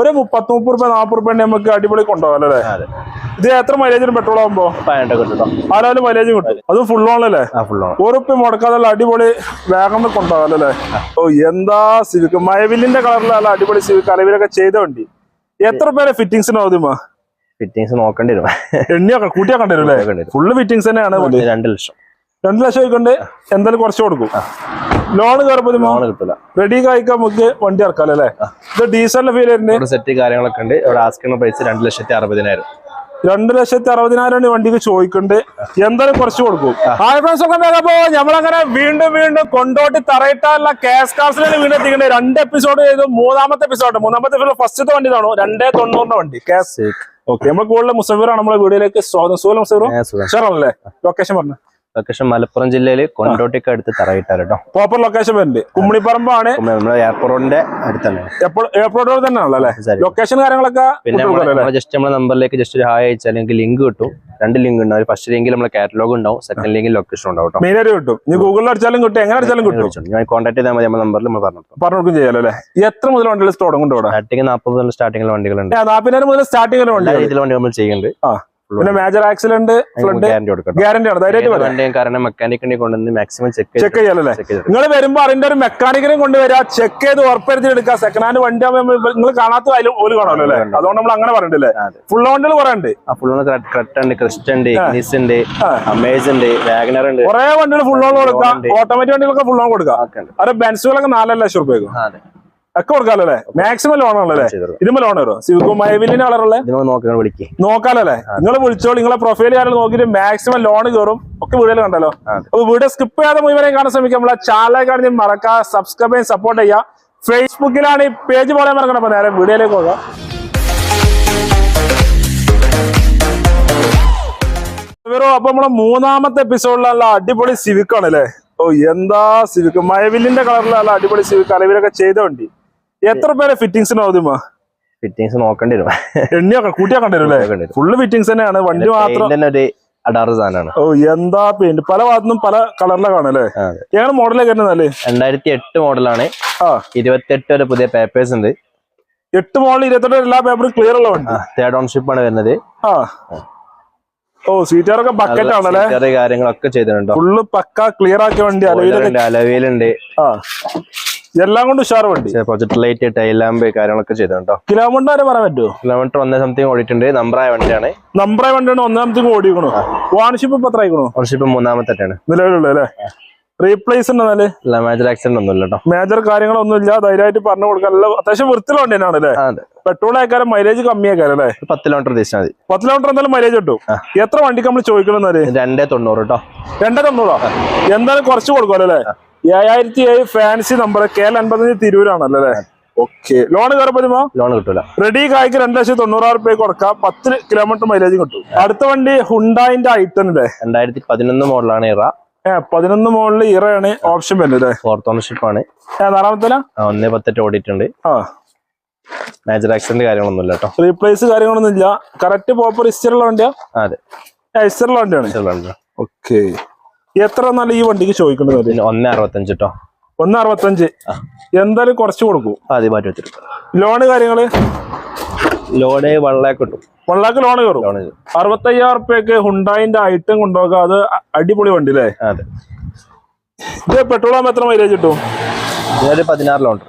ഒരു പത്ത് മുപ്പത് രൂപ നാപ്പത് റുപ്യ നമുക്ക് അടിപൊളി കൊണ്ടുപോകാം അല്ലേ? ഇത് എത്ര മൈലേജിന് പെട്രോൾ ആകുമ്പോ ആരായാലും മൈലേജ് കിട്ടും അത്. ഫുൾ ഓൺ ഒരു റുപ്യ മുടക്കാതെ അടിപൊളി വേഗം കൊണ്ടുപോകാം അല്ലേ? ഓ എന്താ സിവിക്ക് മയവില്ലിന്റെ കളറിലുള്ള അടിപൊളി സിവിക്ക് അലവിലൊക്കെ ചെയ്ത വണ്ടി. എത്ര പേരെ ഫിറ്റിംഗ്സിന് ആവുമോ ഫിറ്റിങ്സ് നോക്കേണ്ടി വരും. എണ്ണിയൊക്കെ കൂട്ടിയൊക്കെ വരും അല്ലേ? ഫുള്ള് ഫിറ്റിംഗ്സ് തന്നെയാണ് രണ്ട് ലക്ഷം. രണ്ടു ലക്ഷം ആയിക്കൊണ്ട് എന്തായാലും കുറച്ച് കൊടുക്കും. ലോൺ കയറുമ്പോൾ റെഡി കായ്ക്കാൻ നമുക്ക് വണ്ടി ഇറക്കാം അല്ലേ? ഇത് ഡീസലിന്റെ ഫീൽ വരുന്നത്? സെറ്റ് കാര്യങ്ങളൊക്കെ ഉണ്ട്. ഇവിടെ ആസ്കിംഗ് പ്രൈസ് രണ്ട് ലക്ഷത്തി അറുപതിനായിരം. രണ്ട് ലക്ഷത്തി അറുപതിനായിരം വണ്ടിക്ക് ചോദിക്കുന്നുണ്ട് എന്തായാലും കുറച്ച് കൊടുക്കും. ഹായ് ഫ്രണ്ട്സ് ഒക്കെ അപ്പോ നമ്മളങ്ങനെ വീണ്ടും വീണ്ടും കൊണ്ടോട്ടി തറയിട്ടാലുള്ള കേസ് കാർസിലാണ് വീണ്ടും എത്തിക്കുന്നത് രണ്ട് എപ്പിസോഡ് ചെയ്തു. മൂന്നാമത്തെ എപ്പിസോഡ് മൂന്നാമത്തെ എപ്പിസോഡ് ഫസ്റ്റത്തെ വണ്ടി ആണോ രണ്ടേ തൊണ്ണൂറിന്റെ വണ്ടി. കേസ് ഓക്കെ നമ്മൾ കൂടുതൽ മുസഫീറാണ് നമ്മളെ വീഡിയോയിലേക്ക് സ്വാഗതം. സുഖം മുസഫീറും? അല്ലേ ലൊക്കേഷൻ പറഞ്ഞു. ലൊക്കേഷൻ മലപ്പുറം ജില്ലയിൽ കൊണ്ടോട്ടിക്ക് അടുത്ത് തറയിട്ടാർ കേട്ടോ പ്രോപ്പർ ലൊക്കേഷൻ വരുന്നുണ്ട് കുമ്മിണിപ്പറമ്പാണ് നമ്മുടെ എയർപോർട്ടിന്റെ അടുത്താണ്. തന്നെ എപ്പോൾ എയർപോർട്ട് റോഡ് തന്നെയാണല്ലോ അല്ലേ. ലൊക്കേഷൻ കാര്യങ്ങളൊക്കെ പിന്നെ ജസ്റ്റ് നമ്മുടെ നമ്പറിലേക്ക് ജസ്റ്റ് ഒരു ഹായ് അയച്ചാൽ നിങ്ങൾക്ക് ലിങ്ക് കിട്ടും. രണ്ട് ലിങ്ക് ഉണ്ടാവും. ഫസ്റ്റ് ലിങ്കിൽ നമ്മുടെ കാറ്റലോഗ് ഉണ്ടാവും. സെക്കൻഡ് ലിങ്കിൽ ലൊക്കേഷൻ ഉണ്ടാവും മെയിൻ ആയിട്ട് കിട്ടും. നീ ഗൂഗിളിൽ അടിച്ചാലും കിട്ടും. എങ്ങനെ അടിച്ചാലും കിട്ടും. ഞാൻ കോൺടാക്ട് ചെയ്താൽ മതി. നമ്മുടെ നമ്പറിൽ നമ്മൾ പറഞ്ഞു പറഞ്ഞു ചെയ്യാലോ അല്ലേ? എത്ര മുതൽ വണ്ടികൾ തുടങ്ങുന്നുണ്ടോ സ്റ്റാർട്ടിങ് നാൽപ്പത് മുതൽ സ്റ്റാർട്ടിങ്ങിൽ വണ്ടികളുണ്ട്. നാൽപ്പതിനായിരം മുതൽ സ്റ്റാർട്ടിംഗ് വണ്ടി വണ്ടി നമ്മൾ ചെയ്യുന്നുണ്ട്. ആ. പിന്നെ മേജർ ആക്സിഡന്റ് ഫ്ലഡ് ഗ്യാരണ്ടി ആണ് ധൈര്യമായിട്ട് കാരണം മെക്കാനിക്കിനെ കൊണ്ടുവന്ന് മാക്സിമം ചെക്ക് ചെക്ക് ചെയ്യാലല്ലേ നിങ്ങൾ വരുമ്പോ അതിന്റെ ഒരു മെക്കാനിക്കിനെ കൊണ്ടുവരിക ചെക്ക് ചെയ്ത് ഉറപ്പരുത്തി എടുക്കുക സെക്കൻഡ് ഹാൻഡ് വണ്ടി നിങ്ങൾ കാണാത്ത അതിലും കാണുമല്ലോ അല്ലേ? അതുകൊണ്ട് നമ്മൾ അങ്ങനെ പറഞ്ഞിട്ടില്ലേ? ഫുൾ ഓണ്ടിൽ കുറെ ഉണ്ട്. ആ ഫുള്ള് ക്രെറ്റ ഉണ്ട് ക്രിസ്റ്റ് ഉണ്ട് ഇഗ്നിസ് ഉണ്ട് അമേസ് ഉണ്ട് വാഗ്നർ ഉണ്ട്. കുറെ വണ്ടികൾ ഫുൾ ഓൺ കൊടുക്കാം. ഓട്ടോമാറ്റിക് വണ്ടികളൊക്കെ ഫുൾ ഓൺ കൊടുക്കാം. അത് ബെൻസുകളൊക്കെ നാലര ലക്ഷം രൂപയ്ക്കും. ഒക്കെ കൊടുക്കാലോ അല്ലേ? മാക്സിമം ലോൺ ആണല്ലേ ഇതുമ്പോ ലോൺ വരും സിവിക്കോ മയവില്ലിന്റെ കളറുള്ള ഇത് നമ്മൾ നോക്കാലല്ലേ നിങ്ങൾ വിളിച്ചോളൂ. നിങ്ങളെ പ്രൊഫൈൽ കാര്യം നോക്കിയിട്ട് മാക്സിമം ലോൺ കയറും ഒക്കെ വീടുകൾ കണ്ടല്ലോ. അപ്പൊ വീട് സ്കിപ്പ് ചെയ്യാതെ മുഴുവനെ കാണാൻ ശ്രമിക്കാം നമ്മളെ ചാനലെ കാണി മറക്കുക സബ്സ്ക്രൈബ് ചെയ്യാൻ സപ്പോർട്ട് ചെയ്യുക. ഫേസ്ബുക്കിലാണ് ഈ പേജ് പോലെ മറക്കണം. അപ്പൊ നേരെ വീഡിയോയിലേക്ക് പോകാം. അപ്പൊ നമ്മളെ മൂന്നാമത്തെ എപ്പിസോഡിലുള്ള അടിപൊളി സിവിക്കാണ് ആണ് അല്ലേ? ഓ എന്താ സിവിക്ക്? മയവില്ലിന്റെ കളറിലുള്ള അടിപൊളി സിവിക്ക്. അലവിലൊക്കെ ചെയ്ത വണ്ടി എത്ര പേരെ ഫിറ്റിംഗ്സിന് ആവുമോ ഫിറ്റിംഗ്സ് നോക്കേണ്ടി വരും. എണ്ണിയൊക്കെ കൂട്ടിയാക്കേണ്ടി വരും അല്ലേ. ഫുള്ള് ഫിറ്റിംഗ്സ് തന്നെയാണ്. വണ്ടി മാത്രം അടാറ് സാധനമാണ്. ഓ എന്താ പെയിന്റ് പല ഭാഗത്തുനിന്നും പല കളറിലാണ് കാണല്ലേ. എങ്ങനെ മോഡലൊക്കെ രണ്ടായിരത്തി എട്ട് മോഡലാണ് ആ. ഇരുപത്തെട്ട് വരെ പുതിയ പേപ്പേഴ്സ് ഉണ്ട്. എട്ട് മോഡൽ ഇരുപത്തെട്ട് എല്ലാ പേപ്പറും ക്ലിയർ ഉള്ള വണ്ടി. തേർഡ് ഓൺഷിപ്പ് ആണ് വരുന്നത്. ആ. ഓ സീറ്റാറൊക്കെ ബക്കറ്റ് ആണല്ലേ? കാര്യങ്ങളൊക്കെ ചെയ്തിട്ടുണ്ടോ ഫുള്ള് പക്ക ക്ലിയർ ആക്കിയ വണ്ടി അലവിലുണ്ട് ആ. എല്ലാം കൊണ്ട് ഉഷാർ വണ്ടി പ്രൊജക്ട് ലൈറ്റ് ടൈൽ ലാമ്പ് കാര്യങ്ങളൊക്കെ ചെയ്തിട്ടുണ്ടോ? കിലോമീറ്റർ വരെ പറയാൻ പറ്റുമോ? കിലോമീറ്റർ ഒന്നേ സംതിങ് ഓടിയിട്ടുണ്ട്. നമ്പറായ വണ്ടിയാണ്. നമ്പറായ വണ്ടിയാണ് ഒന്നേ സംതിങ് ഓടിക്കണു ഓണർഷിപ്പ് ഇപ്പൊ എത്ര ആയിക്കണോ മൂന്നാമത്തെയാണ് മൂന്നാമത്തെട്ടാണ്. നിലവിലുള്ള അല്ലേ? റീപ്ലേസ് ഉണ്ടെന്നാൽ മേജർ ആക്സിഡന്റ് ഒന്നുമില്ല കേട്ടോ. മേജർ കാര്യങ്ങളൊന്നും ഇല്ല ധൈര്യമായിട്ട് പറഞ്ഞു കൊടുക്കാൻ അത്യാവശ്യം വൃത്തിയുള്ള വണ്ടിയാണ് അല്ലേ? പെട്രോൾ ആക്കാരം മൈലേജ് കമ്മിയാക്കാരം അല്ലേ? പത്ത് കിലോമീറ്റർ ഉദ്ദേശിച്ചാൽ മതി. പത്ത് കിലോമീറ്റർ എന്തായാലും മൈലേജ് കിട്ടും. എത്ര വണ്ടിക്ക് നമ്മൾ ചോദിക്കണമെന്നാൽ രണ്ടേ തൊണ്ണൂറ് കേട്ടോ. രണ്ടേ തൊണ്ണൂറോ? എന്തായാലും കുറച്ച് കൊടുക്കുമല്ലോ അല്ലേ? ഏഴായിരത്തി ഏഴ് ഫാൻസി നമ്പർ കെ എൽ അൻപത്തഞ്ച് തിരൂരാണല്ലോ അല്ലേ? ഓക്കെ ലോൺ കയറപ്പോ ലോൺ കിട്ടൂല. റെഡി കായ്ക്ക് രണ്ട് ലക്ഷത്തി തൊണ്ണൂറായിരം റുപ്യ കൊടുക്കാം. പത്ത് കിലോമീറ്റർ മൈലേജ് കിട്ടും. അടുത്ത വണ്ടി ഹുണ്ടായിന്റെ ഐറ്റം അല്ലേ? രണ്ടായിരത്തി പതിനൊന്ന് മോഡലാണ് ഇറ. ഏ പതിനൊന്ന് മോഡൽ ഇറയാണ് ഓപ്ഷൻ വരുന്നത് ഫോർത്ത് ഓണർഷിപ്പ് ആണ്. നാലാമത്തെ ഒന്നേ പത്തെട്ട് ഓടിയിട്ടുണ്ട്. ആ. മേജർ ആക്സിഡന്റ് കാര്യങ്ങളൊന്നുമില്ല കേട്ടോ. റീപ്ലേസ് കാര്യങ്ങളൊന്നും ഇല്ല. കറക്റ്റ് പ്രോപ്പർ ഉള്ള വണ്ടിയാ? അതെ. ഉള്ള വണ്ടിയാണ്. ഓക്കെ എത്ര നല്ല ഈ വണ്ടിക്ക് ചോദിക്കുന്നത് ഒന്ന് അറുപത്തഞ്ച് കേട്ടോ ഒന്ന് അറുപത്തഞ്ച്. എന്തായാലും കുറച്ച് കൊടുക്കും. ആദ്യം മാറ്റി വെച്ചിട്ട്. ലോണ് കാര്യങ്ങൾ? ലോണ് വള്ളേ കിട്ടും. വൺ ലാക്ക് ലോൺ കയറും? ലോണ് അറുപത്തയ്യായിരം റുപ്യക്ക് ഹുണ്ടായിന്റെ ഐറ്റം കൊണ്ടുപോകാം. അത് അടിപൊളി വണ്ടി അല്ലേ? അതെ. ഇത് പെട്രോൾ ആകുമ്പോൾ എത്ര മൈലേജ് കിട്ടും? ഇതൊരു പതിനാറ് ലോൺ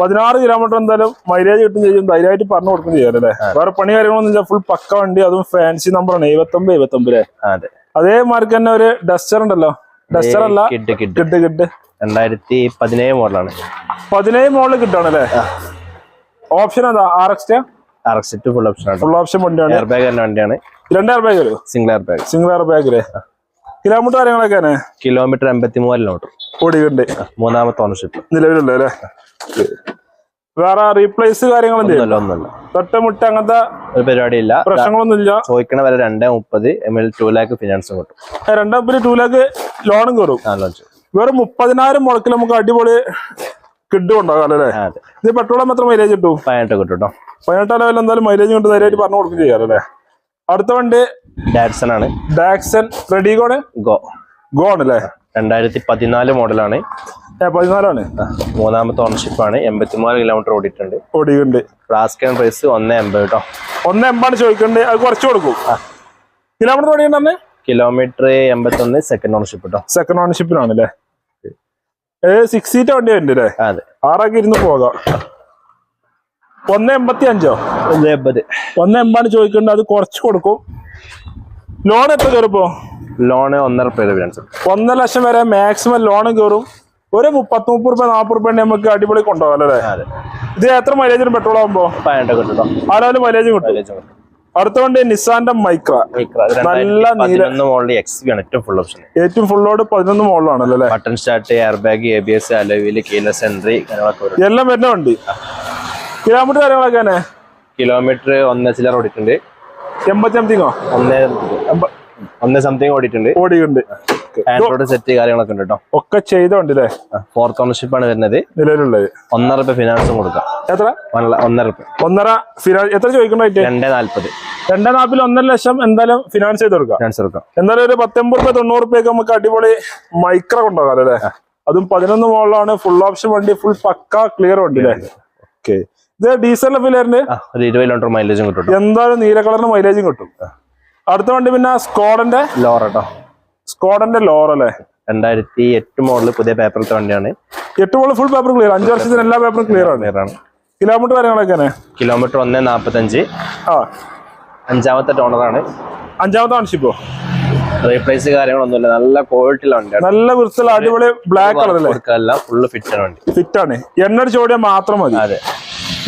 പതിനാറ് കിലോമീറ്റർ എന്തായാലും മൈലേജ് കിട്ടും ചെയ്യും. ധൈര്യമായിട്ട് പറഞ്ഞു കൊടുക്കും ചെയ്യാം അല്ലേ? വേറെ പണി കാര്യങ്ങളൊന്നും ഇല്ല. ഫുൾ പക്ക വണ്ടി. അതും ഫാൻസി നമ്പറാണ് എഴുപത്തൊമ്പത് എഴുപത്തൊമ്പത് അതെ. അതേ മാർക്ക് തന്നെ ഒരു ഡസ്റ്റർ ഉണ്ടല്ലോ. ഡസ്റ്റർ അല്ല. കിട്ട് കിട്ട് കിട്ട് കിട്ട് രണ്ടായിരത്തി പതിനേഴ് മോഡലാണ് പതിനേഴ് മോഡൽ കിട്ടുവാണല്ലേ? ഓപ്ഷൻ അതാ R X R X two full option full option വണ്ടിയാണ് എയർ ബാഗ് തന്നെ വണ്ടിയാണ്. രണ്ടായിരം ബാഗ് വരും single air bag single air ബാഗിൽ കിലോമീറ്റർ കാര്യങ്ങളൊക്കെ കിലോമീറ്റർ എൺപത്തി മൂവായിരം കിലോമീറ്റർ ഓടിയിട്ടുണ്ട്. മൂന്നാമത്തെ ഓണർഷിപ്പ് നിലവിലുണ്ടോ അല്ലേ? വേറെ റീപ്ലേസ് കാര്യങ്ങളൊന്നും ചെയ്യും ഒന്നുമില്ല ഒന്നുമില്ല. തൊട്ടമുട്ട അങ്ങനത്തെ ഒരു പരിപാടിയില്ല. പ്രശ്നങ്ങളൊന്നും ഇല്ല ചോദിക്കണ വരെ രണ്ടേ മുപ്പത് എം എൽ ടു ലാക്ക് ഫിനാൻസും കിട്ടും. രണ്ടേ രണ്ടാം ടു ലാക്ക് ലോണും കയറും വെറും മുപ്പതിനായിരം മുളക്കിൽ നമുക്ക് അടിപൊളി ഉണ്ടാകാം അല്ലേ? ഇത് പെട്രോളും എത്ര മൈലേജ് കിട്ടും. പതിനെട്ട് കിട്ടും കേട്ടോ പതിനെട്ടാം ലെവൽ എന്തായാലും മൈലേജ് കൊണ്ട് ധൈര്യമായിട്ട് പറഞ്ഞു കൊടുക്കും ചെയ്യാം അല്ലേ? അടുത്ത വണ്ടി ഡാക്സൺ ആണ്. Datsun ready go go go ആണ് അല്ലേ രണ്ടായിരത്തി പതിനാല് മോഡലാണ് പതിനാലാണ്? മൂന്നാമത്തെ ഓണർഷിപ്പ് ആണ്. എൺപത്തിമൂന്ന് കിലോമീറ്റർ ഓടിയിട്ടുണ്ട്. ഓടിയുണ്ട് റാസ്കൻ പ്രൈസ് ഒന്ന് എൺപത് കേട്ടോ ഒന്ന് എൺപാണ് ചോദിക്കണ്ടേ. അത് കുറച്ച് കൊടുക്കും. കിലോമീറ്റർ ഓടിയാണ് കിലോമീറ്റർ എൺപത്തൊന്ന് സെക്കൻഡ് ഓണർഷിപ്പ് കേട്ടോ സെക്കൻഡ് ഓണർഷിപ്പിനാണ് അല്ലേ സിക്സ് സീറ്റ് വണ്ടി വരുന്നുണ്ട് അല്ലേ അതെ. ആറൊക്കെ ഇരുന്ന് പോകാം. ഒന്ന് എൺപത്തി അഞ്ചോ? ഒന്ന് എൺപത്. ഒന്ന് എൺപാണ് ചോദിക്കേണ്ടത് അത് കുറച്ച് കൊടുക്കും. ലോൺ എത്ര കയറിപ്പോ ലോണ് ഒന്നര പേര് ഒന്നര ലക്ഷം വരെ മാക്സിമം ലോൺ കയറും. ഒരു മുപ്പത്തി മുപ്പത് റുപ്യ നാപ്പത് റുപ്യ നമുക്ക് അടിപൊളി കൊണ്ടുപോകാം അല്ലേ? ഇത് എത്ര മൈലേജിന് പെട്രോൾ ആകുമ്പോ ആരാലും കിട്ടും മൈലേജ് കിട്ടും. അടുത്ത വണ്ടി നിസാന്റെ മൈക്ര. നല്ല ഏറ്റവും ഫുൾ ലോഡ് പതിനൊന്ന് മുകളിലാണല്ലോ അല്ലേ? Button start air bag A B S keyless entry എല്ലാം വരുന്ന വണ്ടി. കിലോമീറ്റർ കാര്യങ്ങളൊക്കെ കിലോമീറ്റർ ഒന്ന് ചില്ലർ ഓടിയിട്ടുണ്ട്. എൺപത്തി സംതിങ്ങോ ഒന്ന് ഒന്ന് സംതിങ് ഓടിയിട്ടുണ്ട്. ഓടിയുണ്ട് ആൻഡ്രോയിഡ് സെറ്റ് കാര്യങ്ങളൊക്കെ ഉണ്ട് കേട്ടോ ഒക്കെ ചെയ്തോണ്ട് അല്ലേ ഫോർത്ത് ഓണർഷിപ്പ് ആണ് വരുന്നത്. നിലവിലുള്ളത്. ഒന്നര രൂപ ഫിനാൻസും കൊടുക്കാം. എത്ര? ഒന്നര- രൂപ ഒന്നര ഫിനാൻസ് എത്ര ചോദിക്കണോ രണ്ടേ നാല്പത്. രണ്ടേ നാല്പതിൽ ഒന്നര ലക്ഷം എന്തായാലും ഫിനാൻസ് ചെയ്ത് കൊടുക്കാം. ഫിനാൻസ് കൊടുക്കാം. എന്തായാലും ഒരു പത്തൊമ്പത് രൂപ തൊണ്ണൂറ് രൂപയൊക്കെ നമുക്ക് അടിപൊളി മൈക്ര കൊണ്ടുപോകാം അല്ലേ? അതും പതിനൊന്ന് മുകളിലാണ്. ഫുൾ ഓപ്ഷൻ വണ്ടി ഫുൾ പക്ക ക്ലിയർ വണ്ടി അല്ലേ? ഓക്കെ ഇത് ഡീസലിന്റെ ഫിലറിന് ഒരു ഇരുപത് കിലോമീറ്റർ മൈലേജും കിട്ടും എന്തായാലും നീല കളറിന് മൈലേജും കിട്ടും. അടുത്ത വണ്ടി പിന്നെ സ്കോഡന്റെ ലോറട്ടോ കേട്ടോ സ്കോഡന്റെ ലോർ അല്ലേ? രണ്ടായിരത്തി എട്ട് മോഡൽ പുതിയ പേപ്പറിലത്തെ വണ്ടിയാണ്. എട്ട് മോഡൽ ഫുൾ പേപ്പർ ക്ലിയർ അഞ്ച് വർഷത്തിന് എല്ലാ പേപ്പറും ക്ലിയർ ആണ്. ക്ലിയർ ആണ്. കിലോമീറ്റർ കാര്യങ്ങളൊക്കെ കിലോമീറ്റർ ഒന്ന് നാൽപ്പത്തഞ്ച് ആ. അഞ്ചാമത്തെ ടോണറാണ് അഞ്ചാമത്തെ ഓണർഷിപ്പോ റീപ്ലേസ് കാര്യങ്ങളൊന്നുമില്ല. നല്ല ക്വാളിറ്റി വണ്ടിയാണ്. നല്ല വൃത്തിയുള്ള അടിപൊളി ബ്ലാക്ക് കളർ ഫുള്ള് ഫിറ്റ് ആണ് വണ്ടി. ഫിറ്റ് ആണ്. എണ്ണ ചോടിയാൽ മാത്രം മതി. അതെ.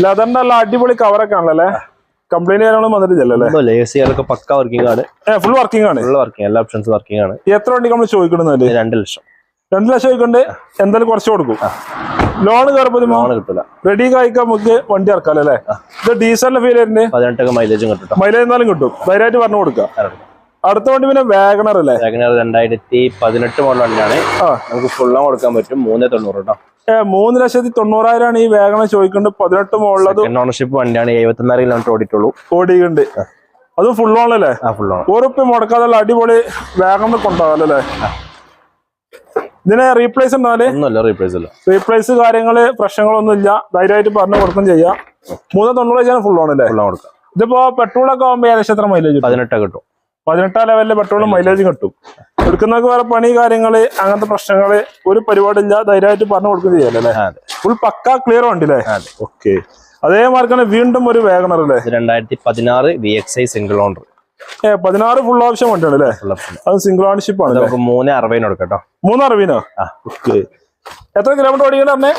ലെതറിന്റെ നല്ല അടിപൊളി കവറൊക്കെ ആണല്ലേ കംപ്ലൈന്റ് വന്നിട്ടില്ലല്ലോ എ സി പക്ക വർക്കിംഗ് ആണ്. ഫുൾ വർക്കിംഗ് ആണ്. ഫുള്ള് വർക്കിംഗ് എല്ലാ ഓപ്ഷൻസ് വർക്കിംഗ് ആണ്. എത്ര വണ്ടി നമ്മൾ ചോദിക്കണമെന്നല്ലേ ഇത് രണ്ട് ലക്ഷം. രണ്ട് ലക്ഷം ചോദിക്കണ്ട് എന്തായാലും കുറച്ച് കൊടുക്കും. ലോൺ ലോൺ കിട്ടില്ല റെഡി കായ്ക്കാൻ നമുക്ക് വണ്ടി ഇറക്കാം അല്ലേ? ഇത് ഡീസലിന്റെ ഫീൽ വരുന്നത് പതിനെട്ടൊക്കെ മൈലേജും കേട്ടോ. മൈലേജ് എന്നാലും കിട്ടും. ധൈര്യമായിട്ട് പറഞ്ഞു കൊടുക്കാം. അടുത്ത വണ്ടി പിന്നെ വാഗണർ അല്ലേ? വാഗണർ രണ്ടായിരത്തി പതിനെട്ട് മോഡൽ വണ്ടിയാണ്. നമുക്ക് ഫുള്ളും കൊടുക്കാൻ പറ്റും. മൂന്ന് തൊണ്ണൂറ് കേട്ടോ മൂന്ന് ലക്ഷത്തി തൊണ്ണൂറായിരം ആണ് ഈ വാഗണർ ചോദിക്കുന്നത് പതിനെട്ട് മോഡലത് ഓണർഷിപ്പ് വണ്ടിയാണ്. എഴുപത്തിനാല് കിലോമീറ്റർ ഓടിയിട്ടുള്ളൂ. ഓടിയുണ്ട് അത് ഫുൾ ഓൺ അല്ലേ? ആ ഫുൾ ഓൺ ഉറപ്പ് മുടക്കാതെ അടിപൊളി വാഗണർ കൊണ്ടുപോകാല്ലേ അല്ലേ ഇതിനെ റീപ്ലേസ് ഉണ്ടാവില്ല റീപ്ലേസ് അല്ല റീപ്ലേസ് കാര്യങ്ങൾ പ്രശ്നങ്ങളൊന്നും ഇല്ല ധൈര്യമായിട്ട് പറഞ്ഞു കൊടുക്കും ചെയ്യാം. മൂന്ന് തൊണ്ണൂറ് ഫുൾ ഓൺ അല്ലേ? ഫുൾ ഓൺ കൊടുക്കാം. ഇതിപ്പോ പെട്രോൾ ഒക്കെ ആകുമ്പോൾ ഏകദേശം എത്ര മൈലേജ് പതിനെട്ടൊക്കെ പതിനെട്ട് കിട്ടും. പതിനെട്ടാം ലെവലിൽ പെട്രോളും മൈലേജ് കിട്ടും. എടുക്കുന്നവർക്ക് വേറെ പണി കാര്യങ്ങൾ അങ്ങനത്തെ പ്രശ്നങ്ങൾ ഒരു പരിപാടിയില്ല ധൈര്യമായിട്ട് പറഞ്ഞു കൊടുക്കുകയും ചെയ്യാലേ ഫുൾ പക്ക ക്ലിയർ ഉണ്ടല്ലേ ഓക്കെ അതേ. മാർക്കാണ് വീണ്ടും ഒരു വേഗണർ അല്ലേ? രണ്ടായിരത്തി പതിനാറ് V X I single owner A പതിനാറ് ഫുൾ ഓപ്ഷൻ വണ്ടിയാണ് അല്ലേ? ഫുൾ ഓപ്ഷൻ അത് സിംഗിൾ ഓണർഷിപ്പ് ആണ് നമുക്ക് മൂന്ന് അറുപതിന് എടുക്കട്ടോ കേട്ടോ. മൂന്ന് അറുപതിനോ ഓക്കെ എത്ര കിലോമീറ്റർ ഓടിക്കണ്ടേ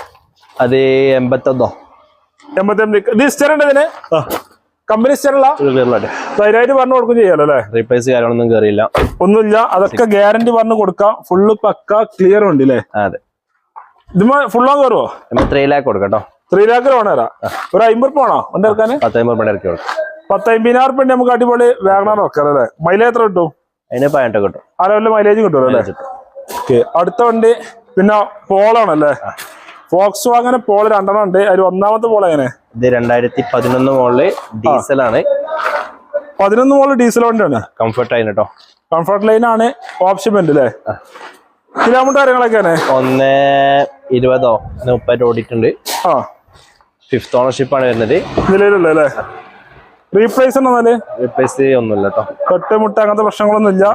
അത് എൺപത്തൊന്നോ? എൺപത്തി ഇത് സ്റ്റെയർ ഉണ്ട് ഇതിന്? കമ്പനി സ്റ്റെയർ അല്ല ധൈര്യമായിട്ട് പറഞ്ഞു കൊടുക്കും ചെയ്യാലോ അല്ലേ? റീപ്ലേസ് കാര്യങ്ങളൊന്നും കയറിയില്ല ഒന്നുമില്ല. അതൊക്കെ ഗ്യാരണ്ടി പറഞ്ഞു കൊടുക്കാം. ഫുള്ള് പക്ക ക്ലിയർ ഉണ്ട് അല്ലേ അതെ. ഇതുമ്മ കയറുമോ ത്രീ ലാക്ക് കൊടുക്കട്ടോ കേട്ടോ. ത്രീ ലാക്ക് ലോൺ തരാം. ഒരു അമ്പത് പോണോ വണ്ടി ഇറക്കാന് പത്തമ്പത് രൂപ ഇറക്കി കൊടുക്കാം. നമുക്ക് അടിപൊളി വാഗണർ ഇറക്കാം അല്ലേ? മൈലേജ് എത്ര കിട്ടും? അതിന് പതിനെട്ട് കിട്ടും. ആ ലെവലിൽ മൈലേജ് കിട്ടുമല്ലോ അല്ലേ? ഓക്കെ അടുത്ത വണ്ടി പിന്നെ പോളാണല്ലേ ഫോക്സ് വാങ്ങനെ പോൾ രണ്ടെണ്ണം ഉണ്ട്. അതിൽ ഒന്നാമത്തെ പോൾ എങ്ങനെ? ഇത് രണ്ടായിരത്തി പതിനൊന്ന് മോളിൽ ഡീസലാണ്. പതിനൊന്ന് മോൾ ഡീസൽ വണ്ടിയാണ്. കംഫർട്ട് ലൈൻ കേട്ടോ കംഫർട്ട് ലൈൻ ആണ്. ഓപ്ഷൻ ഉണ്ട് അല്ലേ കിലോമീറ്റർ കാര്യങ്ങളൊക്കെയാണ് ഒന്ന് ഇരുപതോ മുപ്പത് ഓടിയിട്ടുണ്ട്. ആ. ഫിഫ്ത് ഓണർഷിപ്പ് ആണ് വരുന്നത്. നിലവിലുള്ള അല്ലേ റീപ്ലേസ് എന്നാൽ റീപ്ലേസ് ഒന്നുമില്ല കേട്ടോ കെട്ടുമുട്ട അങ്ങനത്തെ പ്രശ്നങ്ങളൊന്നും ഇല്ല.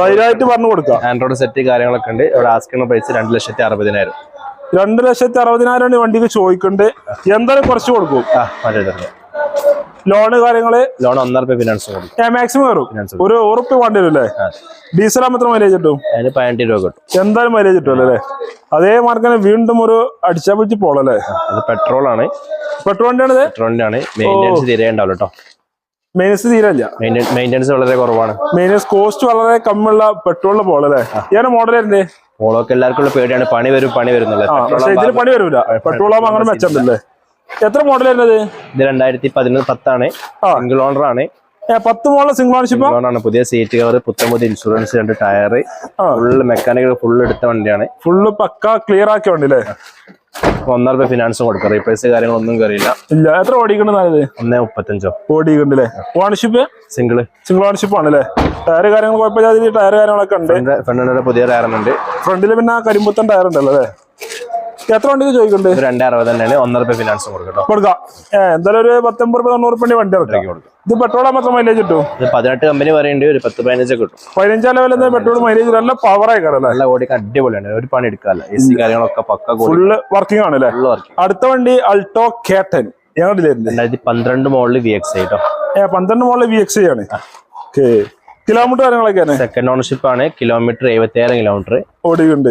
ധൈര്യമായിട്ട് പറഞ്ഞു കൊടുക്കാം. ആൻഡ്രോയിഡ് സെറ്റ് കാര്യങ്ങളൊക്കെ ഉണ്ട്. ഇവിടെ ആസ്കിംഗ് പ്രൈസ് രണ്ട് ലക്ഷത്തി അറുപതിനായിരം. രണ്ട് ലക്ഷത്തി അറുപതിനായിരം വണ്ടിക്ക് ചോദിക്കുന്നുണ്ട് എന്തായാലും കുറച്ച് കൊടുക്കും? ലോണ് കാര്യങ്ങൾ? ലോൺ ഒന്നര ഫിനാൻസ് മാക്സിമം കയറും. ഒരു ഉറപ്പ് വേണ്ടി വരും അല്ലേ? ഡീസൽ മാത്രം മൈലേജ് കിട്ടും? പതിനെട്ട് രൂപ കിട്ടും. എന്തായാലും മൈലേജ് കിട്ടുമല്ലോ അല്ലേ? അതേ മാർക്കനെ വീണ്ടും ഒരു അടിച്ചാൽ പിടിച്ച് പോളല്ലേ അത് പെട്രോൾ ആണ്. പെട്രോൾ വണ്ടിയാണ് പെട്രോളിന്റെ ആണ്. മെയിന്റെനൻസ് തീരെ ഉണ്ടാവില്ല കേട്ടോ. മെയിനസ് തീരല്ല മെയിന്റെനൻസ് വളരെ കുറവാണ്. മെയിനസ് കോസ്റ്റ് വളരെ കമ്മിയുള്ള പെട്രോളിന് പോളല്ലേ ഏതാണ് മോഡൽ പോളോക്ക് എല്ലാവർക്കും പേടിയാണ്. പണി വരും പണി വരുന്നുള്ളത് പക്ഷേ ഇതിന് പണി വരൂല. പെട്രോൾ ആകുമ്പോൾ അങ്ങനെ മെച്ചമുണ്ടല്ലേ? എത്ര മോഡൽ വരുന്നത് ഇത്? രണ്ടായിരത്തി പതിനൊന്ന് പത്താണ്. സിംഗിൾ ഓണർ ആണ്. പത്ത് മോഡൽ സിംഗിൾ ഓണർഷിപ്പ് ആണ്. പുതിയ സീറ്റ് കവർ പുത്തമ്പുതി ഇൻഷുറൻസ് രണ്ട് ടയർ. ഫുള്ള് മെക്കാനിക്കൽ ഫുള്ള് എടുത്ത വണ്ടിയാണ്. ഫുള്ള് പക്ക ക്ലിയർ ആക്കിയ വണ്ടി അല്ലേ ഒന്നര രൂപ ഫിനാൻസും കൊടുക്കും റീപ്ലേസ് കാര്യങ്ങളൊന്നും കയറിയില്ല ഇല്ല. എത്ര ഓടിക്കണ്ടെന്നായത് ഒന്നേ മുപ്പത്തഞ്ചോ. ഓടിക്കണ്ടല്ലേ ഓണർഷിപ്പ് സിംഗിൾ സിംഗിൾ ഓണർഷിപ്പ് ആണല്ലേ? ടയർ കാര്യങ്ങൾ കുഴപ്പമില്ലാതെ ടയർ കാര്യങ്ങളൊക്കെ ഉണ്ട്. ഫ്രണ്ടിന്റെ പുതിയ ടയറുണ്ട് ഉണ്ട് ഫ്രണ്ടിൽ പിന്നെ കരിമ്പുത്തൻ ടയർ ഉണ്ടല്ലോ അല്ലേ? എത്ര വണ്ടി ചോദിക്കുന്നുണ്ട് രണ്ടേ അറുപത് തന്നെയാണ്. ഒന്നര രൂപ ഫിനാൻസ് കൊടുക്കട്ടോ. കൊടുക്കാം. എന്തായാലും ഒരു പത്തൊമ്പത് രൂപ തൊണ്ണൂറ് രൂപ വണ്ടി ഇറക്കാം ഇത് പെട്രോൾ മാത്രം മൈലേജ് കിട്ടും? ഇത് പതിനെട്ട് കമ്പനി പറയുന്നുണ്ട് ഒരു പത്ത് പതിനഞ്ച് കിട്ടും. പതിനഞ്ചാം ലെവലിൽ പെട്രോൾ മൈലേജ് നല്ല പവർ നല്ല ഓടിക്കാൻ അടിപൊളിയാണ്. ഒരു പണി എടുക്കാല്ല. എ സി കാര്യങ്ങളൊക്കെ പക്ക ഫുള്ള് വർക്കിംഗ് ആണല്ലേ ഫുള്ള് അടുത്ത വണ്ടി അൾട്ടോ കേട്ടൻ രണ്ടായിരത്തി പന്ത്രണ്ട് മോളിൽ വി എക്സ് ഏ പന്ത്രണ്ട് മോളിൽ വി എക്സ് ആണ്. കിലോമീറ്റർ കാര്യങ്ങളൊക്കെയാണ് സെക്കൻഡ് ഓണർഷിപ്പ് ആണ്? കിലോമീറ്റർ എഴുപത്തി ആയിരം കിലോമീറ്റർ ഓടിയുണ്ട്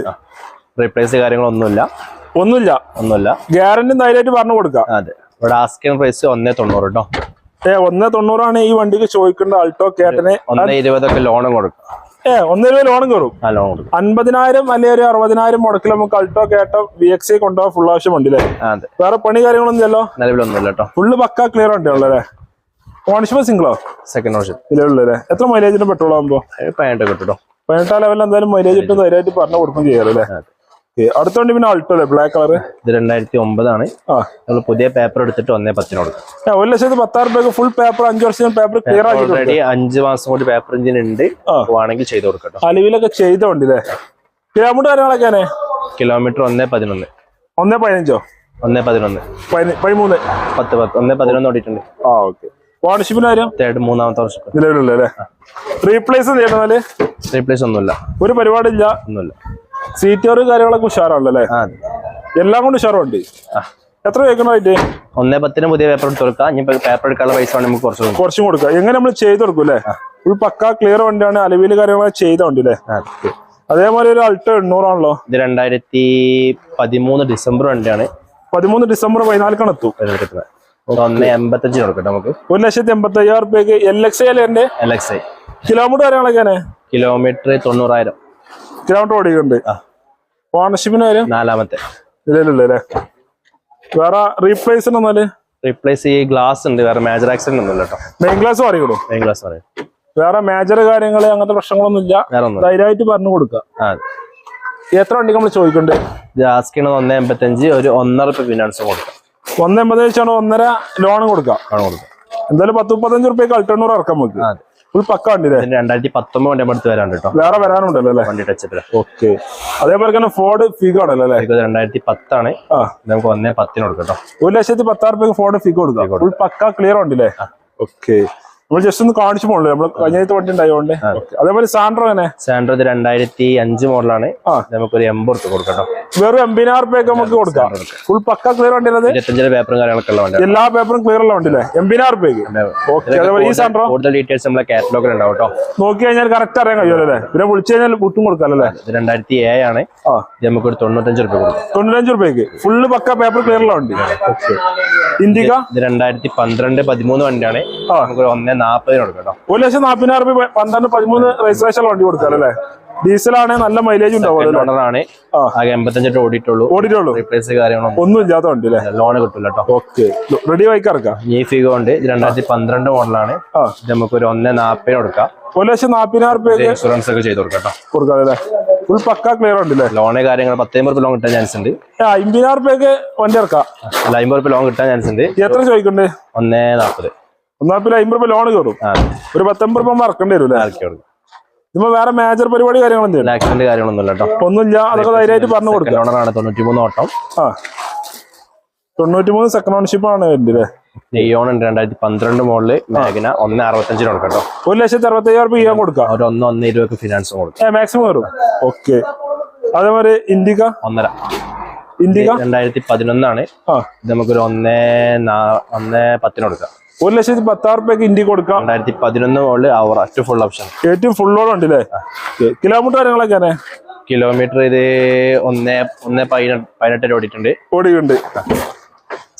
റീപ്ലേസ് കാര്യങ്ങളൊന്നുമില്ല. ഒന്നുമില്ല. ഒന്നുമില്ല. ഗ്യാരണ്ടി ധൈര്യമായിട്ട് പറഞ്ഞു കൊടുക്കാം. അതെ. ഇവിടെ ആസ്കിംഗ് പ്രൈസ് ഒന്നേ തൊണ്ണൂറ് കേട്ടോ ഏ ഒന്നേ തൊണ്ണൂറാണ് ഈ വണ്ടിക്ക് ചോദിക്കേണ്ട അൾട്ടോ കേട്ടന്. ഒന്നേ ഇരുപതൊക്കെ ലോണും കൊടുക്കാം. ഏ ഒന്നര രൂപ ലോണും കയറും അൻപതിനായിരം അല്ലെങ്കിൽ ഒരു അറുപതിനായിരം മുടക്കിൽ നമുക്ക് അൾട്ടോ കേട്ടോ വി എക്സ് കൊണ്ടുപോകാൻ ഫുൾ ആവശ്യം അതെ. വേറെ പണി കാര്യങ്ങളൊന്നും ഇല്ലല്ലോ? നിലവിലൊന്നുമില്ല കേട്ടോ ഫുള്ള് പക്ക ക്ലിയർ വണ്ടി ഉള്ളല്ലേ? ഓൺഷിപ്പ് സിംഗിളോ സെക്കൻഡ് ഓൺഷിപ്പ് ഇതിലുള്ളല്ലേ എത്ര മൈലേജിന്റെ പെട്രോൾ ആകുമ്പോ പതിനെട്ട് കിട്ടും പതിനെട്ടാം ലെവലിൽ എന്തായാലും മൈലേജ് ഇട്ട് ധൈര്യമായിട്ട് പറഞ്ഞു കൊടുക്കും ചെയ്യാറല്ലേ. അടുത്ത വണ്ടി പിന്നെ അൾട്ടോ അല്ലേ? ബ്ലാക്ക് കളർ ഇത് രണ്ടായിരത്തി ഒമ്പതാണ് നമ്മൾ പുതിയ പേപ്പർ എടുത്തിട്ട് ഒന്നേ പത്തിന് കൊടുക്കും. ഒരു ലക്ഷത്തി പത്താറ് രൂപ ഫുൾ പേപ്പർ അഞ്ചു വർഷം പേപ്പർ ക്ലിയർ ആക്കി ഓൾറെഡി അഞ്ച് മാസം കൊണ്ട് പേപ്പർ എഞ്ചിൻ ഉണ്ട്. വേണമെങ്കിൽ ചെയ്ത് കൊടുക്കട്ടെ അലവിലൊക്കെ ചെയ്തോണ്ട് ചെയ്ത വണ്ടില്ലേ കിലോമീറ്റർ കാര്യങ്ങളൊക്കെ കിലോമീറ്റർ ഒന്നേ പതിനൊന്ന്. ഒന്നേ പതിനഞ്ചോ? ഒന്നേ പതിനൊന്ന്. പതിന- പതിമൂന്ന്. പത്ത് പത്ത് ഒന്നേ പതിനൊന്ന് ഓടിയിട്ടുണ്ട്. ആ ഓക്കെ ഓണർഷിപ്പിന്റെ കാര്യം? തേർഡ് മൂന്നാമത്തെ വർഷം. നിലവിലുള്ള അല്ലേ റീപ്ലേസ് ചെയ്യണമെന്നാൽ റീപ്ലേസ് ഒന്നുമില്ല. ഒരു പരിപാടിയില്ല. ഒന്നുമില്ല. സീറ്റോറ് കാര്യങ്ങളൊക്കെ ഉഷാറാണല്ലേ എല്ലാം കൊണ്ട് ഉഷാറുണ്ട്. എത്ര കേൾക്കണമായിട്ട് ഒന്നേ പത്തിന് പുതിയ പേപ്പർ എടുത്ത് കൊടുക്കാം ഇനി പേപ്പർ എടുക്കാനുള്ള പൈസ വേണമെങ്കിൽ നമുക്ക് കുറച്ച് കുറച്ചും കൊടുക്കുക എങ്ങനെ നമ്മൾ ചെയ്ത് കൊടുക്കും അല്ലേ ഒരു പക്ക ക്ലിയർ വണ്ടിയാണ് അലവിൽ കാര്യങ്ങളൊക്കെ ചെയ്ത വണ്ടി അല്ലേ. അതേപോലെ ഒരു അൾട്ടോ എണ്ണൂറാണല്ലോ. ഇത് രണ്ടായിരത്തി പതിമൂന്ന് ഡിസംബർ വണ്ടിയാണ്. പതിമൂന്ന് ഡിസംബർ പതിനാലിക്കാണ് എത്തും. ഒന്ന് എൺപത്തഞ്ച് കൊടുക്കട്ടെ നമുക്ക്. ഒരു ലക്ഷത്തി എൺപത്തി അയ്യായിരം റുപ്യക്ക് എൽ എക്സ് എല്ലിന്റെ എൽ എക്സ് ഐ കിലോമീറ്റർ കാര്യങ്ങളൊക്കെയാണ് കിലോമീറ്റർ തൊണ്ണൂറായിരം. കിലോമീറ്റർ ആ. ഓണർഷിപ്പിന് വരും നാലാമത്തെ. ഇതിലല്ലേ അല്ലേ വേറെ റീപ്ലേസ് എന്നാൽ റീപ്ലേസ് ഈ ഗ്ലാസ് ഉണ്ട്. വേറെ മേജർ ആക്സിഡന്റ് ഒന്നുമില്ല കേട്ടോ. മെയിൻ ഗ്ലാസ് പറയുള്ളൂ മെയിൻ ഗ്ലാസ് പറയും വേറെ മേജർ കാര്യങ്ങൾ അങ്ങനത്തെ പ്രശ്നങ്ങളൊന്നും ഇല്ല. ധൈര്യമായിട്ട് പറഞ്ഞു കൊടുക്കുക. എത്ര വണ്ടി നമ്മൾ ചോദിക്കണ്ടേ ജാസ്കിന് ഒന്ന് എൺപത്തഞ്ച് ഒരു ഒന്നര ഫിനാൻസ് കൊടുക്കാം. ഒന്ന് എൺപത് വെച്ചാണ് ഒന്നര ലോൺ കൊടുക്കാം. എന്തായാലും പത്ത് മുപ്പത്തഞ്ച് റുപ്യക്ക് അൾട്ടണ്ണൂറ് ഇറക്കാൻ ആ ഫുൾ പക്ക വണ്ടി രണ്ടായിരത്തി പത്തൊമ്പത് വണ്ടി അടുത്ത് വരാൻ കേട്ടോ വേറെ വരാനുണ്ടല്ലോ അല്ലേ? വണ്ടി ടച്ച് ഓക്കെ. അതേപോലെ തന്നെ ഫോർഡ് ഫിഗോ ആണല്ലോ അല്ലേ? രണ്ടായിരത്തി പത്താണ് നമുക്ക് ഒന്നേ പത്തിന് കൊടുക്കട്ടോ കേട്ടോ ഒരു ലക്ഷത്തി പത്താറ് റുപ്യക്ക് ഫോർഡ് ഫിഗോ കൊടുക്കാം. ഫുൾ പക്ക ക്ലിയർ ഉണ്ടല്ലേ ഓക്കെ. നമ്മൾ ജസ്റ്റ് ഒന്ന് കാണിച്ചു പോകണല്ലോ നമ്മൾ കഴിഞ്ഞ വണ്ടി ഉണ്ടായതുകൊണ്ട് അതേപോലെ സാൻഡ്രോ തന്നെ? സാൻഡ്രോ ഇത് രണ്ടായിരത്തി അഞ്ച് മോഡലാണ്. ആ. നമുക്കൊരു എൺപത് കൊടുക്കട്ടോ. കൊടുക്കാം വേറെ എൺപതിനായിരം റുപ്യക്ക് നമുക്ക് കൊടുക്കാം. ഫുൾ പക്ക ക്ലിയർ ഇരുപത്തഞ്ചിലെ പേപ്പറും കാര്യങ്ങളൊക്കെ ഉള്ള വണ്ടി എല്ലാ പേപ്പറും ക്ലിയർ ഉള്ള വണ്ടിയില്ലേ? എൺപതിനായിരം റുപ്യക്ക്. ഓക്കെ അതേപോലെ ഈ സാൻഡ്രോ കൂടുതൽ ഡീറ്റെയിൽസ് നമ്മളെ കാറ്റലോഗിൽ ഉണ്ടാവും കേട്ടോ. നോക്കി കഴിഞ്ഞാൽ കറക്റ്റ് അറിയാൻ കഴിയുമല്ലോ അല്ലേ? പിന്നെ വിളിച്ചു കഴിഞ്ഞാൽ ബുട്ടും കൊടുക്കാം അല്ലേ? ഇത് രണ്ടായിരത്തി ഏഴ് ആണ്. നമുക്ക് ഒരു തൊണ്ണൂറ്റഞ്ച് റുപ്യ കൊടുക്കാം. തൊണ്ണൂറ്റഞ്ച് റുപ്യക്ക്. ഫുള്ള് പക്ക പേപ്പർ ക്ലിയർ ഉള്ള വണ്ടി. ഓക്കെ ഇന്ത്യക്ക ഇത് രണ്ടായിരത്തി പന്ത്രണ്ട് പതിമൂന്ന് വണ്ടിയാണ്. ആ. നമുക്കൊരു ഒന്നേ നാൽപ്പതിന് കൊടുക്കാം കേട്ടോ. ഒരു ലക്ഷം നാൽപ്പതിനായിരം രൂപ പന്ത്രണ്ട് പതിമൂന്ന് രജിസ്ട്രേഷൻ വണ്ടി കൊടുക്കാം അല്ലേ? ആണ് നല്ല മൈലേജ് ഉണ്ടാവും അല്ലേ? ആ. ആകെ എൺപത്തഞ്ചിട്ട് ഓടിയിട്ടുള്ളൂ. ഓടിയിട്ടുള്ളൂ? റീപ്ലേസ് കാര്യങ്ങളൊന്നും ഒന്നും ഇല്ലാത്ത വണ്ടി അല്ലേ ലോൺ കിട്ടില്ല കേട്ടോ. ഓക്കെ റെഡി ഈ ഫിഗോ ഉണ്ട്. ഇത് രണ്ടായിരത്തി പന്ത്രണ്ട് മോഡലാണ് ഒന്നേ നാപ്പത് കൊടുക്കാം. ഒരു ലക്ഷം ഇൻഷുറൻസ് ഒക്കെ ചെയ്ത് കൊടുക്കാം കേട്ടോ. കൊടുക്കാം അല്ലേ? ഫുൾ പക്ക ക്ലിയർ ഉണ്ട് അല്ലേ ലോണ് കാര്യങ്ങൾ പത്തമ്പത് ലോൺ കിട്ടാൻ ചാൻസ് ഉണ്ട്. അമ്പതിനായിരം രൂപയ്ക്ക് വണ്ടി ഇറക്കാം. അല്ല അമ്പത് ലോൺ കിട്ടാൻ ചാൻസ് ഉണ്ട്. എത്ര ചോദിക്കണ്ടേ ഒന്നേ നാൽപ്പത് ഒന്നാപ്പിൽ അമ്പത് രൂപ ലോൺ കയറും ഒരു പത്തൊമ്പത് രൂപ മറക്കേണ്ടി വരും. ഇപ്പൊ വേറെ മേജർ പരിപാടി കാര്യങ്ങളൊന്നും ആക്സിഡന്റ് കാര്യങ്ങളൊന്നും കേട്ടോ. ഒന്നുമില്ല. അതൊക്കെ ധൈര്യമായിട്ട് പറഞ്ഞു കൊടുക്കും. ലോണറാണ് തൊണ്ണൂറ്റി മൂന്ന് ഓട്ടം. ആ. തൊണ്ണൂറ്റി മൂന്ന് സെക്കൻഡ് ഓണർഷിപ്പ് ആണ് വരുന്നത് നെയ്യോൺ ഉണ്ട് രണ്ടായിരത്തി പന്ത്രണ്ട് മോഡൽ മാഗിന ഒന്ന് അറുപത്തഞ്ചിന് കൊടുക്കട്ടോ ഒരു ലക്ഷത്തി അറുപത്തി അയ്യായിരം രൂപ കൊടുക്കാം. ഒരു ഒന്ന് ഒന്ന് ഇരുപത് ഫിനാൻസ് കൊടുക്കാം. മാക്സിമം വരും. ഓക്കെ അതേമാതിരി ഇന്ത്യക്ക ഒന്നര. ഇന്ത്യക്ക രണ്ടായിരത്തി പതിനൊന്നാണ് ഇത് നമുക്കൊരു ഒന്ന് ഒന്നേ പത്തിന് കൊടുക്കാം. ഒരു ലക്ഷത്തി പത്താറ് രൂപയ്ക്ക് ഇന്ത്യ കൊടുക്കാം. രണ്ടായിരത്തി പതിനൊന്ന് അവർ ഫുൾ ഓപ്ഷൻ ഏറ്റവും ഓൾ ഉണ്ട് അല്ലേ കിലോമീറ്റർ കാര്യങ്ങളൊക്കെ കിലോമീറ്റർ ഇത് ഒന്ന് ഒന്ന് പതിനെട്ട് ഓടിയിട്ടുണ്ട്. ഓടിയിട്ടുണ്ട്.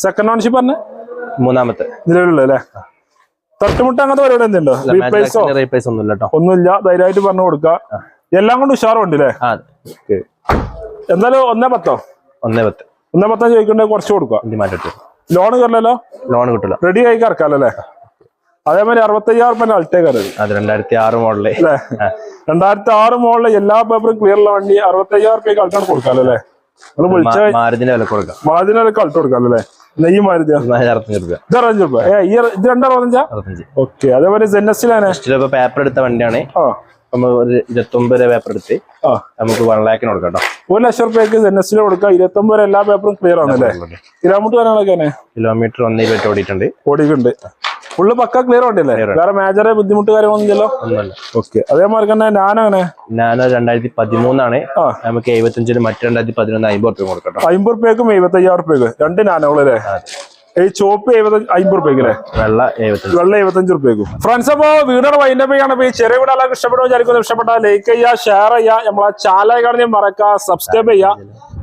സെക്കൻഡ് ഓൺഷിപ്പ് പറഞ്ഞ? മൂന്നാമത്തെ. നിലവിലുള്ള അല്ലേ? തട്ടുമുട്ട അങ്ങനത്തെ പരിപാടി എന്തുണ്ടോ റീപ്ലേസോ റീപ്ലേസ് ഒന്നുമില്ല ഒന്നുമില്ല ധൈര്യമായിട്ട് പറഞ്ഞു കൊടുക്കാം. എല്ലാം കൊണ്ട് ഉഷാറുണ്ട് അല്ലേ? എന്നാലും ഒന്നേ പത്തോ? ഒന്നേ പത്ത്. ഒന്നേ പത്തോ ചോദിക്കണ്ടേ കുറച്ച് കൊടുക്കാം മാറ്റി ലോൺ കിട്ടില്ലല്ലോ ലോൺ കിട്ടില്ല റെഡി ആയി കറക്കാലോ അല്ലേ? അതേമാതിരി അറുപത്തയ്യായിരം രൂപ അൾട്ടേ കയറി അത് രണ്ടായിരത്തി ആറ് മോഡൽ. അല്ലേ? രണ്ടായിരത്തി ആറ് മോഡൽ എല്ലാ പേപ്പറും ക്ലിയർ ഉള്ള വണ്ടി അറുപത്തയ്യായിരം രൂപയ്ക്ക് അൾട്ടാണ് കൊടുക്കാലോ അല്ലേ? നിങ്ങൾ വിളിച്ച മാരുതിന്റെ വില കൊടുക്കാം. മാതിനൊക്കെ അൾട്ട് കൊടുക്കാലോ അല്ലേ? നെയ്യ് മാരുതിയാ? ഇത് അറുപത്തഞ്ച് രൂപ ഏ ഈ ഇത് രണ്ട് അറുപത്തഞ്ചാ. ഓക്കെ അതേപോലെ പേപ്പർ എടുത്ത വണ്ടിയാണ്. നമ്മൾ ഒരു ഇരുപത്തൊമ്പത് പേപ്പർ എടുത്ത് നമുക്ക് വൺ ലാക്കിന് കൊടുക്കാം കേട്ടോ. ഒരു ലക്ഷം റുപ്യക്ക് എൻ എസ് കൊടുക്കുക ഇരുപത്തൊമ്പത് എല്ലാ പേപ്പറും ക്ലിയർ ആണ് അല്ലേ കിലോമീറ്റർ കാര്യങ്ങളൊക്കെ കിലോമീറ്റർ ഒന്നേ ഇരുപത്തി ഓടിയിട്ടുണ്ട്. ഓടിയിട്ടുണ്ട്. ഫുള്ള് പക്ക ക്ലിയർ ഉണ്ടല്ലേ വേറെ മേജറെ ബുദ്ധിമുട്ട് കാര്യങ്ങളൊന്നുമില്ലല്ലോ ഓക്കെ അതേമാതിരി തന്നെ ഞാനങ്ങനെ നാനോ രണ്ടായിരത്തി പതിമൂന്നാണ്. നമുക്ക് എഴുപത്തഞ്ചിന് മറ്റു രണ്ടായിരത്തി പതിനൊന്ന് അമ്പത് റുപ്യ കൊടുക്കട്ടോ കേട്ടോ. അമ്പത് റുപ്യക്കും എഴുപത്തി അയ്യായിരം റുപ്യക്ക് രണ്ട് നാനോൾ അല്ലേ ഈ ചോപ്പ് അമ്പത് റുപ്യക്ക് അല്ലേ വെള്ള എഴുപത്തഞ്ച്. റുപ്യക്കും. ഫ്രണ്ട്സ് അപ്പോ വീടാണ് വൈൻഡപ്പ് ചെയ്യണം ഈ ചെറിയ വീട് എല്ലാവർക്കും ഇഷ്ടപ്പെടുമോ വിചാരിക്കുന്നു. ഇഷ്ടപ്പെട്ടാൽ ലൈക്ക് ചെയ്യുക ഷെയർ ചെയ്യുക. നമ്മളെ ചാനൽ കാണുന്ന മറക്കുക സബ്സ്ക്രൈബ് ചെയ്യുക.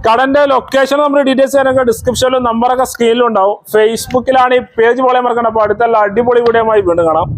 കടന്റെ ലൊക്കേഷൻ നമ്മൾ ഡീറ്റെയിൽസ് ചെയ്യാനൊക്കെ ഡിസ്ക്രിപ്ഷനിലും നമ്പറൊക്കെ സ്ക്രീനിലും ഉണ്ടാവും. ഫേസ്ബുക്കിലാണ് ഈ പേജ് പോലെ മറക്കണം അപ്പൊ അടുത്തുള്ള അടിപൊളി വീഡിയോ വീണ്ടും കാണാം.